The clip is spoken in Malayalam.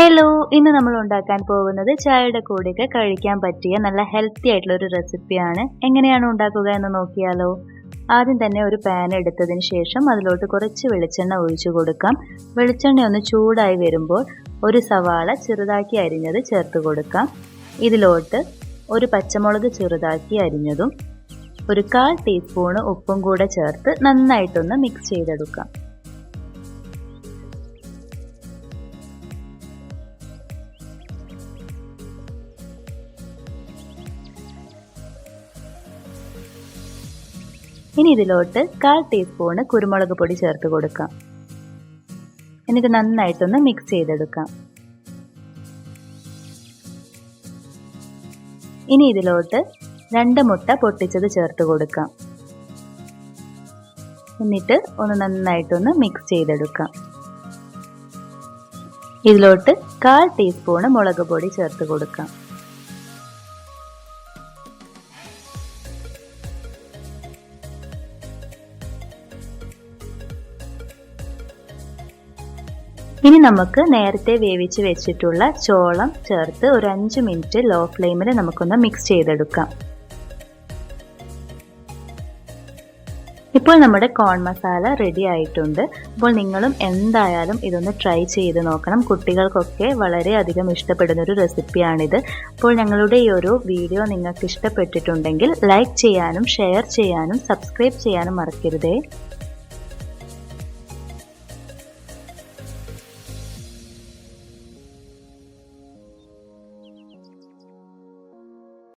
ഹലോ ഇന്ന് നമ്മൾ ഉണ്ടാക്കാൻ പോകുന്നത് ചായയുടെ കൂടെയൊക്കെ കഴിക്കാൻ പറ്റിയ നല്ല ഹെൽത്തി ആയിട്ടുള്ള ഒരു റെസിപ്പിയാണ് എങ്ങനെയാണ് ഉണ്ടാക്കുക എന്ന് നോക്കിയാലോ? ആദ്യം തന്നെ ഒരു പാൻ എടുത്തതിന് ശേഷം അതിലോട്ട് കുറച്ച് വെളിച്ചെണ്ണ ഒഴിച്ചു കൊടുക്കാം. വെളിച്ചെണ്ണ ഒന്ന് ചൂടായി വരുമ്പോൾ ഒരു സവാള ചെറുതാക്കി അരിഞ്ഞത് ചേർത്ത് കൊടുക്കാം. ഇതിലോട്ട് ഒരു പച്ചമുളക് ചെറുതാക്കി അരിഞ്ഞതും ഒരു കാൽ ടീസ്പൂണ് ഉപ്പും കൂടെ ചേർത്ത് നന്നായിട്ടൊന്ന് മിക്സ് ചെയ്തെടുക്കാം. ഇനി ഇതിലോട്ട് കാൽ ടീസ്പൂണ് കുരുമുളക് പൊടി ചേർത്ത് കൊടുക്കാം. എന്നിട്ട് നന്നായിട്ടൊന്ന് മിക്സ് ചെയ്തെടുക്കാം. ഇനി ഇതിലോട്ട് രണ്ട് മുട്ട പൊട്ടിച്ചത് ചേർത്ത് കൊടുക്കാം. എന്നിട്ട് ഒന്ന് നന്നായിട്ടൊന്ന് മിക്സ് ചെയ്തെടുക്കാം. ഇതിലോട്ട് കാൽ ടീസ്പൂണ് മുളക് പൊടി ചേർത്ത് കൊടുക്കാം. ഇനി നമുക്ക് നേരത്തെ വേവിച്ച് വെച്ചിട്ടുള്ള ചോളം ചേർത്ത് ഒരു അഞ്ച് മിനിറ്റ് ലോ ഫ്ലെയിമിൽ നമുക്കൊന്ന് മിക്സ് ചെയ്തെടുക്കാം. ഇപ്പോൾ നമ്മുടെ കോൺ മസാല റെഡി ആയിട്ടുണ്ട്. അപ്പോൾ നിങ്ങളും എന്തായാലും ഇതൊന്ന് ട്രൈ ചെയ്ത് നോക്കണം. കുട്ടികൾക്കൊക്കെ വളരെയധികം ഇഷ്ടപ്പെടുന്ന ഒരു റെസിപ്പിയാണിത് അപ്പോൾ ഞങ്ങളുടെ ഈ ഒരു വീഡിയോ നിങ്ങൾക്ക് ഇഷ്ടപ്പെട്ടിട്ടുണ്ടെങ്കിൽ ലൈക്ക് ചെയ്യാനും ഷെയർ ചെയ്യാനും സബ്സ്ക്രൈബ് ചെയ്യാനും മറക്കരുതേ.